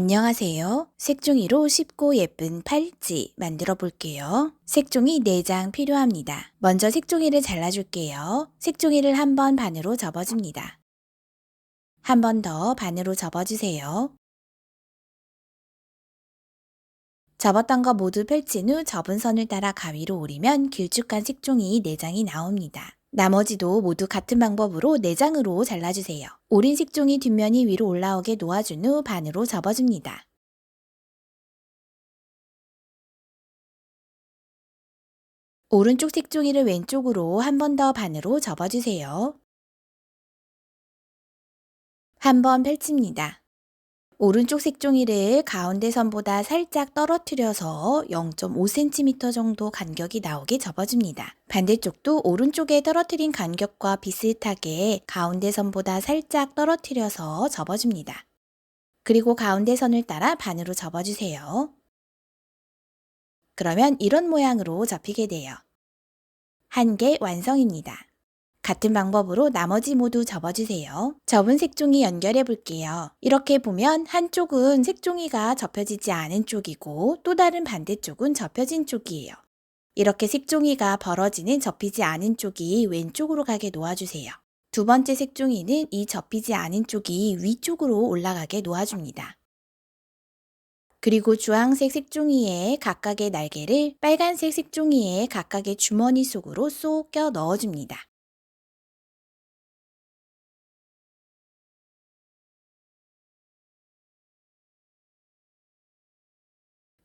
안녕하세요. 색종이로 쉽고 예쁜 팔찌 만들어 볼게요. 색종이 4장 필요합니다. 먼저 색종이를 잘라줄게요. 색종이를 한 번 반으로 접어줍니다. 한 번 더 반으로 접어주세요. 접었던 거 모두 펼친 후 접은 선을 따라 가위로 오리면 길쭉한 색종이 4장이 나옵니다. 나머지도 모두 같은 방법으로 4장으로 잘라주세요. 오린 색종이 뒷면이 위로 올라오게 놓아준 후 반으로 접어줍니다. 오른쪽 색종이를 왼쪽으로 한 번 더 반으로 접어주세요. 한 번 펼칩니다. 오른쪽 색종이를 가운데 선보다 살짝 떨어뜨려서 0.5cm 정도 간격이 나오게 접어줍니다. 반대쪽도 오른쪽에 떨어뜨린 간격과 비슷하게 가운데 선보다 살짝 떨어뜨려서 접어줍니다. 그리고 가운데 선을 따라 반으로 접어주세요. 그러면 이런 모양으로 접히게 돼요. 한 개 완성입니다. 같은 방법으로 나머지 모두 접어주세요. 접은 색종이 연결해 볼게요. 이렇게 보면 한쪽은 색종이가 접혀지지 않은 쪽이고 또 다른 반대쪽은 접혀진 쪽이에요. 이렇게 색종이가 벌어지는 접히지 않은 쪽이 왼쪽으로 가게 놓아주세요. 두 번째 색종이는 이 접히지 않은 쪽이 위쪽으로 올라가게 놓아줍니다. 그리고 주황색 색종이에 각각의 날개를 빨간색 색종이에 각각의 주머니 속으로 쏙 껴 넣어줍니다.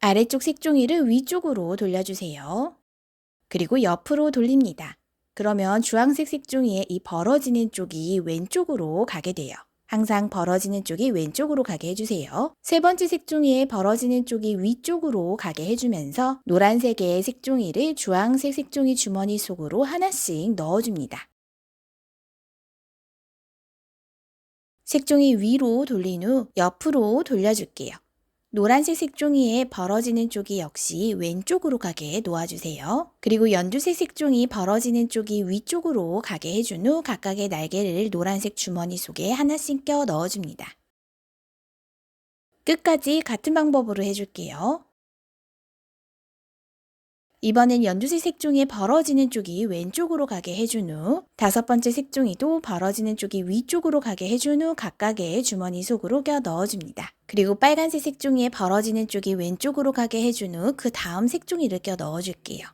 아래쪽 색종이를 위쪽으로 돌려주세요. 그리고 옆으로 돌립니다. 그러면 주황색 색종이의 이 벌어지는 쪽이 왼쪽으로 가게 돼요. 항상 벌어지는 쪽이 왼쪽으로 가게 해주세요. 세 번째 색종이의 벌어지는 쪽이 위쪽으로 가게 해주면서 노란색의 색종이를 주황색 색종이 주머니 속으로 하나씩 넣어줍니다. 색종이 위로 돌린 후 옆으로 돌려줄게요. 노란색 색종이에 벌어지는 쪽이 역시 왼쪽으로 가게 놓아주세요. 그리고 연두색 색종이 벌어지는 쪽이 위쪽으로 가게 해준 후 각각의 날개를 노란색 주머니 속에 하나씩 껴 넣어줍니다. 끝까지 같은 방법으로 해줄게요. 이번엔 연두색 색종이 벌어지는 쪽이 왼쪽으로 가게 해준 후 다섯 번째 색종이도 벌어지는 쪽이 위쪽으로 가게 해준 후 각각의 주머니 속으로 껴 넣어줍니다. 그리고 빨간색 색종이에 벌어지는 쪽이 왼쪽으로 가게 해준 후 그 다음 색종이를 껴 넣어줄게요.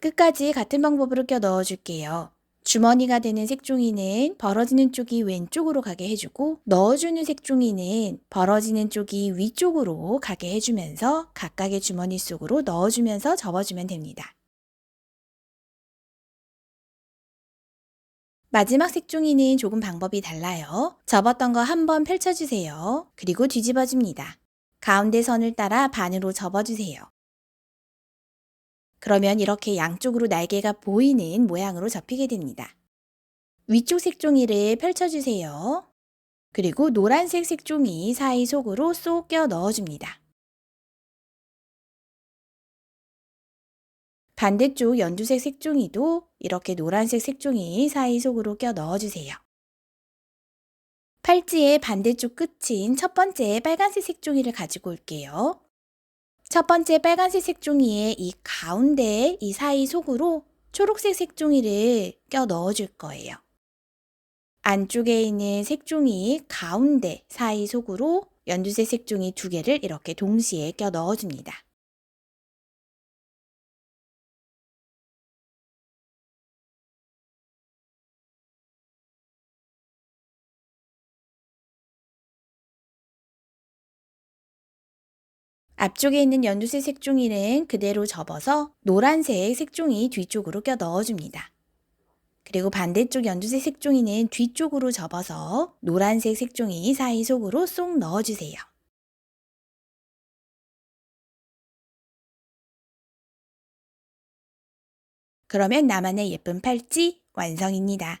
끝까지 같은 방법으로 껴 넣어줄게요. 주머니가 되는 색종이는 벌어지는 쪽이 왼쪽으로 가게 해주고 넣어주는 색종이는 벌어지는 쪽이 위쪽으로 가게 해주면서 각각의 주머니 속으로 넣어주면서 접어주면 됩니다. 마지막 색종이는 조금 방법이 달라요. 접었던 거 한번 펼쳐주세요. 그리고 뒤집어줍니다. 가운데 선을 따라 반으로 접어주세요. 그러면 이렇게 양쪽으로 날개가 보이는 모양으로 접히게 됩니다. 위쪽 색종이를 펼쳐주세요. 그리고 노란색 색종이 사이 속으로 쏙 껴 넣어줍니다. 반대쪽 연두색 색종이도 이렇게 노란색 색종이 사이 속으로 껴 넣어주세요. 팔찌의 반대쪽 끝인 첫 번째 빨간색 색종이를 가지고 올게요. 첫 번째 빨간색 색종이에 이 가운데 이 사이 속으로 초록색 색종이를 껴 넣어 줄 거예요. 안쪽에 있는 색종이 가운데 사이 속으로 연두색 색종이 두 개를 이렇게 동시에 껴 넣어줍니다. 앞쪽에 있는 연두색 색종이는 그대로 접어서 노란색 색종이 뒤쪽으로 껴 넣어줍니다. 그리고 반대쪽 연두색 색종이는 뒤쪽으로 접어서 노란색 색종이 사이 속으로 쏙 넣어주세요. 그러면 나만의 예쁜 팔찌 완성입니다.